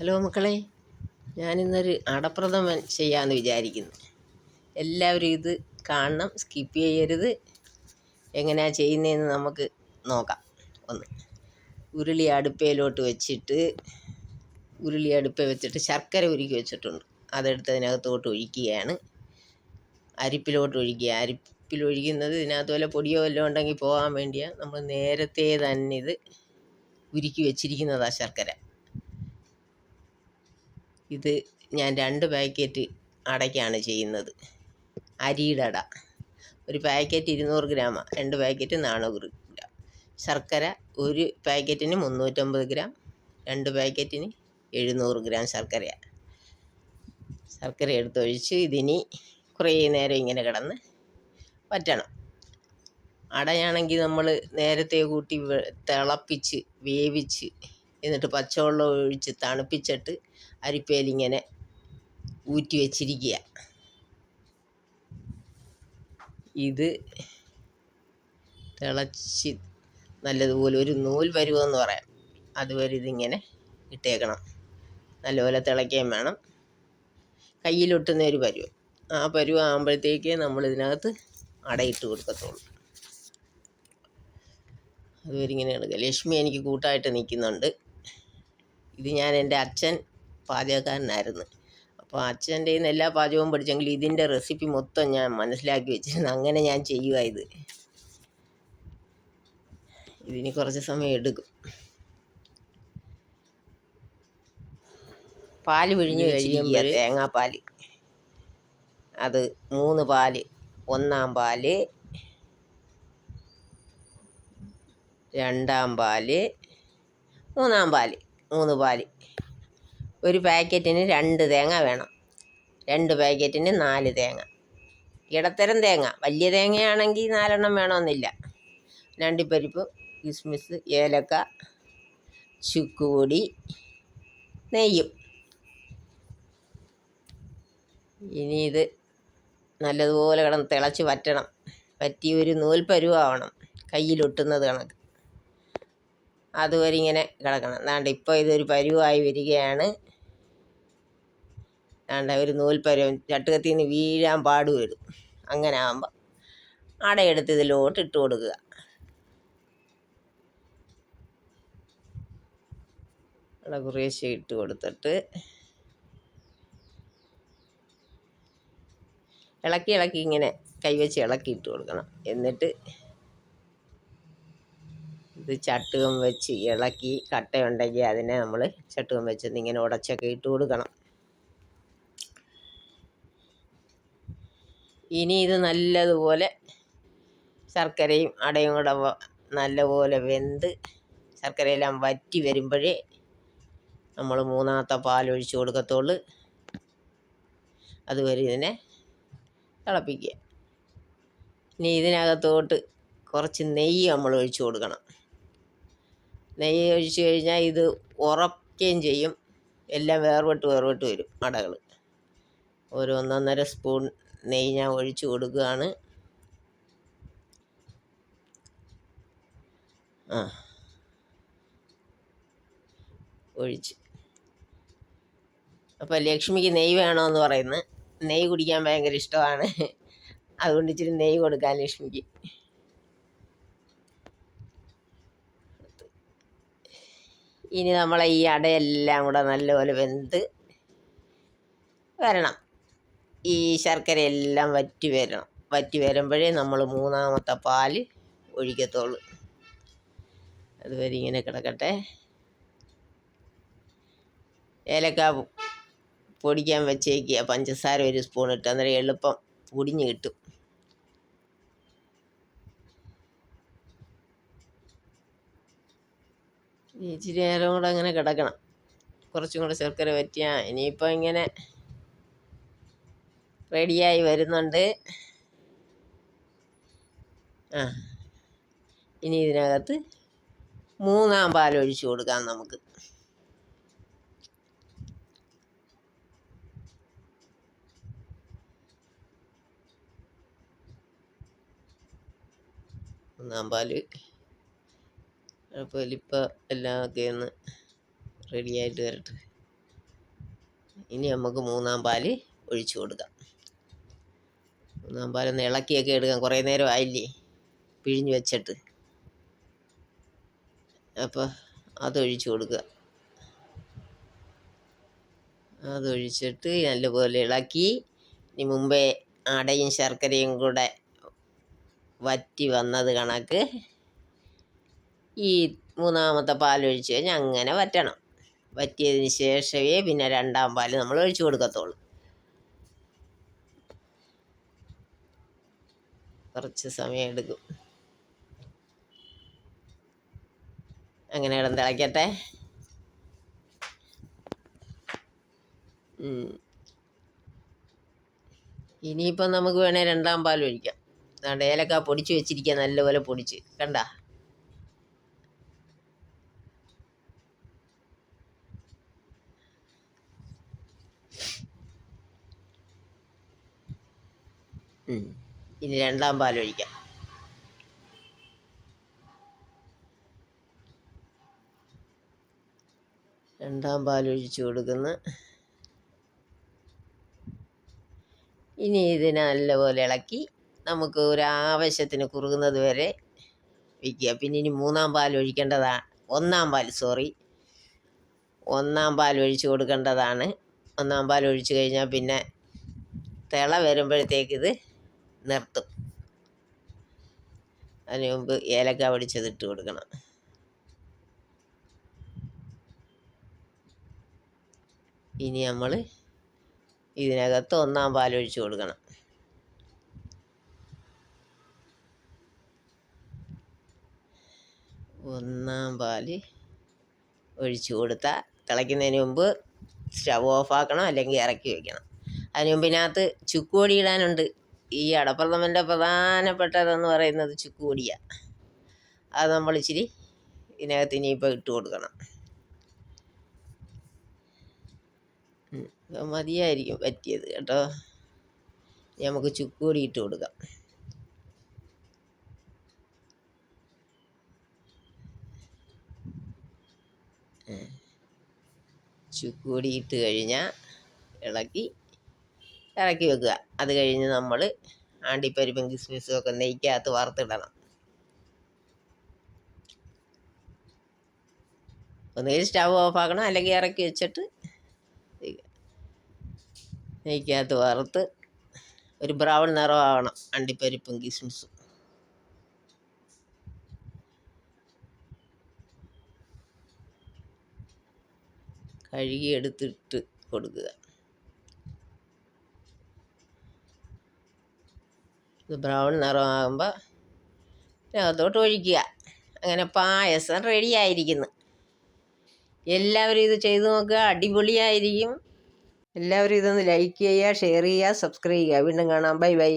Hello മക്കളെ ഞാനിന്നൊരു അടപ്രഥമൻ ചെയ്യാമെന്ന് വിചാരിക്കുന്നു. എല്ലാവരും ഇത് കാണണം സ്കിപ്പ് ചെയ്യരുത്. എങ്ങനെയാണ് ചെയ്യുന്നതെന്ന് നമുക്ക് നോക്കാം. ഒന്ന് ഉരുളി അടുപ്പയിലോട്ട് വെച്ചിട്ട് ഉരുളി അടുപ്പ വെച്ചിട്ട് ശർക്കര ഉരുക്കി വെച്ചിട്ടുണ്ട്. അതെടുത്ത് അതിനകത്തോട്ട് ഒഴിക്കുകയാണ്. അരിപ്പിലോട്ട് ഒഴിക്കുക. അരിപ്പിൽ ഒഴിക്കുന്നത് ഇതിനകത്ത് വല്ല പൊടിയോ വല്ലതും ഉണ്ടെങ്കിൽ പോകാൻ വേണ്ടിയാണ് നമ്മൾ നേരത്തെ തന്നെ ഇത് ഉരുക്കി വെച്ചിരിക്കുന്നതാണ് ശർക്കര. ഇത് ഞാൻ രണ്ട് പാക്കറ്റ് അടയ്ക്കാണ് ചെയ്യുന്നത്. അരിയുടെ അട ഒരു പാക്കറ്റ് ഇരുന്നൂറ് ഗ്രാമാണ് രണ്ട് പാക്കറ്റ് നാനൂറ് ഗ്രാം. ശർക്കര ഒരു പാക്കറ്റിന് മുന്നൂറ്റമ്പത് ഗ്രാം രണ്ട് പാക്കറ്റിന് എഴുന്നൂറ് ഗ്രാം ശർക്കരയാണ് ശർക്കര എടുത്തൊഴിച്ച് ഇതിനി കുറേ നേരം ഇങ്ങനെ കിടന്ന് പറ്റണം അടയാണെങ്കിൽ നമ്മൾ നേരത്തെ കൂട്ടി തിളപ്പിച്ച് വേവിച്ച് എന്നിട്ട് പച്ചവെള്ളം ഒഴിച്ച് തണുപ്പിച്ചിട്ട് അരിപ്പയിലിങ്ങനെ ഊറ്റി വെച്ചിരിക്കുക ഇത് തിളച്ച് നല്ലതുപോലെ ഒരു നൂൽ വരുമെന്ന് പറയാം. അതുവരെ ഇതിങ്ങനെ ഇട്ടേക്കണം. നല്ലപോലെ തിളയ്ക്കുകയും വേണം. കയ്യിലൊട്ടുന്ന ഒരു പരുവം. ആ പരുവ ആകുമ്പോഴത്തേക്ക് നമ്മൾ ഇതിനകത്ത് അടയിട്ട് കൊടുക്കത്തുള്ളൂ. അതുവരെ ഇങ്ങനെ എടുക്കുക ലക്ഷ്മി എനിക്ക് കൂട്ടായിട്ട് നിൽക്കുന്നുണ്ട്. ഇത് ഞാൻ എന്റെ അച്ഛൻ പാചകക്കാരനായിരുന്നു. അപ്പോൾ അച്ഛന്റെ നിന്ന് എല്ലാ പാചകവും പഠിച്ചെങ്കിൽ ഇതിന്റെ റെസിപ്പി മൊത്തം ഞാൻ മനസ്സിലാക്കി വെച്ചിരുന്നു. അങ്ങനെ ഞാൻ ചെയ്യുക ഇത്. ഇതിന് കുറച്ച് സമയം എടുക്കും. പാൽ പിഴിഞ്ഞ് കഴിയുമ്പോൾ തേങ്ങാപ്പാൽ അത് മൂന്ന് പാൽ ഒന്നാം പാൽ രണ്ടാം പാൽ മൂന്നാം പാൽ മൂന്ന് പാൽ. ഒരു പാക്കറ്റിന് രണ്ട് തേങ്ങ വേണം. രണ്ട് പാക്കറ്റിന് നാല് തേങ്ങ. ഇടത്തരം തേങ്ങ. വലിയ തേങ്ങയാണെങ്കിൽ നാലെണ്ണം വേണമെന്നില്ല. രണ്ടിപ്പരിപ്പ് കിസ്മിസ് ഏലക്ക ചുക്കുപൊടി നെയ്യും. ഇനി ഇത് നല്ലതുപോലെ കിടന്ന് തിളച്ച് വറ്റണം. വറ്റി ഒരു നൂൽപ്പരുവാവണം. കയ്യിലൊട്ടുന്നത് കണക്ക്. അതുവരെ ഇങ്ങനെ കിടക്കണം. അതാണ്ട് ഇപ്പോൾ ഇതൊരു പരുവായി വരികയാണ്. ദാണ്ട ഒരു നൂൽപ്പരവും പരുവം ചട്ടുകത്തിൽ നിന്ന് വീഴാൻ പാടുവരും അങ്ങനെ ആകുമ്പോൾ അടയെടുത്ത് ഇതിലോട്ട് ഇട്ട് കൊടുക്കുക. അട കുറേശ്ശെ ഇട്ട് കൊടുത്തിട്ട് ഇളക്കി ഇളക്കി ഇങ്ങനെ കൈവച്ച് ഇളക്കി ഇട്ട് കൊടുക്കണം. എന്നിട്ട് ഇത് ചട്ടുകം വെച്ച് ഇളക്കി കട്ടയുണ്ടെങ്കിൽ അതിനെ നമ്മൾ ചട്ടുകം വെച്ച് ഇങ്ങനെ ഉടച്ചൊക്കെ ഇട്ട് കൊടുക്കണം. ഇനി ഇത് നല്ലതുപോലെ ശർക്കരയും അടയും കൂടെ നല്ലപോലെ വെന്ത് ശർക്കരയെല്ലാം വറ്റി വരുമ്പോഴേ നമ്മൾ മൂന്നാമത്തെ പാലൊഴിച്ച് കൊടുക്കത്തുള്ളൂ. അതുവരെ ഇതിനെ തിളപ്പിക്കുക. ഇനി ഇതിനകത്തോട്ട് കുറച്ച് നെയ്യ് നമ്മൾ ഒഴിച്ച് കൊടുക്കണം. നെയ്യ് ഒഴിച്ച് കഴിഞ്ഞാൽ ഇത് ഉറക്കുകയും ചെയ്യും. എല്ലാം വേർപെട്ട് വേർപെട്ട് വരും അടകൾ ഒരു ഒന്നൊന്നര സ്പൂൺ നെയ്യ് ഞാൻ ഒഴിച്ചു കൊടുക്കുകയാണ്. ആ. ഒഴിച്ച്. അപ്പോൾ ലക്ഷ്മിക്ക് നെയ്യ് വേണമെന്ന് പറയുന്നു. നെയ്യ് കുടിക്കാൻ ഭയങ്കര ഇഷ്ടമാണ്. അതുകൊണ്ട് ഇച്ചിരി നെയ്യ് കൊടുക്കാൻ ലക്ഷ്മിക്ക്. ഇനി നമ്മളെ ഈ അടയെല്ലാം കൂടെ നല്ലപോലെ വെന്ത് വരണം. ഈ ശർക്കരയെല്ലാം വറ്റി വരണം. വറ്റി വരുമ്പോഴേ നമ്മൾ മൂന്നാമത്തെ പാൽ ഒഴിക്കത്തുള്ളൂ. അതുവരെ ഇങ്ങനെ കിടക്കട്ടെ. ഏലക്ക പൊടിക്കാൻ വെച്ചേക്കുക പഞ്ചസാര ഒരു സ്പൂൺ ഇട്ട് അന്നേരം എളുപ്പം പൊടിഞ്ഞ് കിട്ടും. ഇച്ചിരി നേരം കൂടെ അങ്ങനെ കിടക്കണം. കുറച്ചും കൂടെ ശർക്കര പറ്റിയാൽ ഇനിയിപ്പോൾ ഇങ്ങനെ റെഡിയായി വരുന്നുണ്ട്. ആ ഇനി ഇതിനകത്ത് മൂന്നാം പാൽ ഒഴിച്ചു കൊടുക്കാം നമുക്ക്. മൂന്നാം പാൽ അപ്പോൾ ഇപ്പം എല്ലാം ഒക്കെ ഒന്ന് റെഡിയായിട്ട് വരട്ടെ. ഇനി നമുക്ക് മൂന്നാം പാൽ ഒഴിച്ചു കൊടുക്കാം. മൂന്നാം പാലൊന്ന് ഇളക്കിയൊക്കെ എടുക്കാൻ കുറേ നേരം ആയില്ലേ? പിഴിഞ്ഞ് വെച്ചിട്ട്. അപ്പോൾ അതൊഴിച്ചു കൊടുക്കുക. അതൊഴിച്ചിട്ട് നല്ലപോലെ ഇളക്കി. ഇനി മുമ്പേ അടയും ശർക്കരയും കൂടെ വറ്റി വന്നത് കണക്ക് ഈ മൂന്നാമത്തെ പാലൊഴിച്ച് കഴിഞ്ഞാൽ അങ്ങനെ വറ്റണം. വറ്റിയതിന് ശേഷമേ പിന്നെ രണ്ടാം പാൽ നമ്മൾ ഒഴിച്ചു കൊടുക്കത്തുള്ളൂ. കുറച്ച് സമയം എടുക്കും. അങ്ങനെ ഇടം തിളയ്ക്കട്ടെ ഇനിയിപ്പോൾ ഇനിയിപ്പം നമുക്ക് വേണേൽ രണ്ടാം പാൽ ഒഴിക്കാം. അതുകൊണ്ട് ഏലക്ക പൊടിച്ച് വെച്ചിരിക്കുക നല്ലപോലെ പൊടിച്ച്. കണ്ട? ഇനി രണ്ടാം പാൽ ഒഴിക്കാം. രണ്ടാം പാൽ ഒഴിച്ചു കൊടുക്കുന്നു. ഇനി ഇതിനെ നല്ലപോലെ ഇളക്കി നമുക്ക് ഒരു ആവശ്യത്തിന് കുറുകുന്നത് വരെ വയ്ക്കുക പിന്നെ ഇനി മൂന്നാം പാൽ ഒഴിക്കേണ്ടതാണ് ഒന്നാം പാൽ സോറി. ഒന്നാം പാൽ ഒഴിച്ച് കൊടുക്കേണ്ടതാണ്. ഒന്നാം പാൽ ഒഴിച്ച് കഴിഞ്ഞാൽ പിന്നെ തിള വരുമ്പോഴത്തേക്ക് ഇത് നിർത്തും. അതിന് മുമ്പ് ഏലക്ക പൊടിച്ചത് ഇട്ട് കൊടുക്കണം. ഇനി നമ്മൾ ഇതിനകത്ത് ഒന്നാം പാൽ ഒഴിച്ച് കൊടുക്കണം. ഒന്നാം പാൽ ഒഴിച്ച് കൊടുത്താൽ തിളയ്ക്കുന്നതിന് മുമ്പ് സ്റ്റവ് ഓഫാക്കണം അല്ലെങ്കിൽ ഇറക്കി വയ്ക്കണം അതിന് മുമ്പിനകത്ത് ചുക്കുപൊടി ഇടാനുണ്ട്. ഈ അടപ്രഥമന്റെ പ്രധാനപ്പെട്ടതെന്ന് പറയുന്നത് ചുക്കുപൊടിയാണ് അത് നമ്മൾ ഇച്ചിരി ഇതിനകത്ത് ഇനിയിപ്പോൾ ഇട്ട് കൊടുക്കണം. മതിയായിരിക്കും പറ്റിയത് കേട്ടോ. നമുക്ക് ചുക്കുപൊടി ഇട്ട് കൊടുക്കാം. ചുക്കുപൊടി ഇട്ട് കഴിഞ്ഞാൽ ഇളക്കി ഇറക്കി വെക്കുക. അത് കഴിഞ്ഞ് നമ്മൾ ആണ്ടിപ്പരിപ്പും കിസ്മിസും ഒക്കെ നെയ്ക്കകത്ത് വറുത്തിടണം. ഒന്നുകിൽ സ്റ്റവ് ഓഫാക്കണം അല്ലെങ്കിൽ ഇറക്കി വെച്ചിട്ട് നെയ്ക്കകത്ത് വറുത്ത് ഒരു ബ്രൗൺ നിറമാവണം അണ്ടിപ്പരിപ്പും കിസ്മിസും. കഴുകി എടുത്തിട്ട് കൊടുക്കുക. ഇത് ബ്രൗൺ നിറമാകുമ്പോൾ അതിനകത്തോട്ട് ഒഴിക്കുക. അങ്ങനെ പായസം റെഡി ആയിരിക്കുന്നു എല്ലാവരും ഇത് ചെയ്തു നോക്കുക. അടിപൊളിയായിരിക്കും. എല്ലാവരും ഇതൊന്ന് ലൈക്ക് ചെയ്യുക ഷെയർ ചെയ്യുക സബ്സ്ക്രൈബ് ചെയ്യുക. വീണ്ടും കാണാം. Bye bye.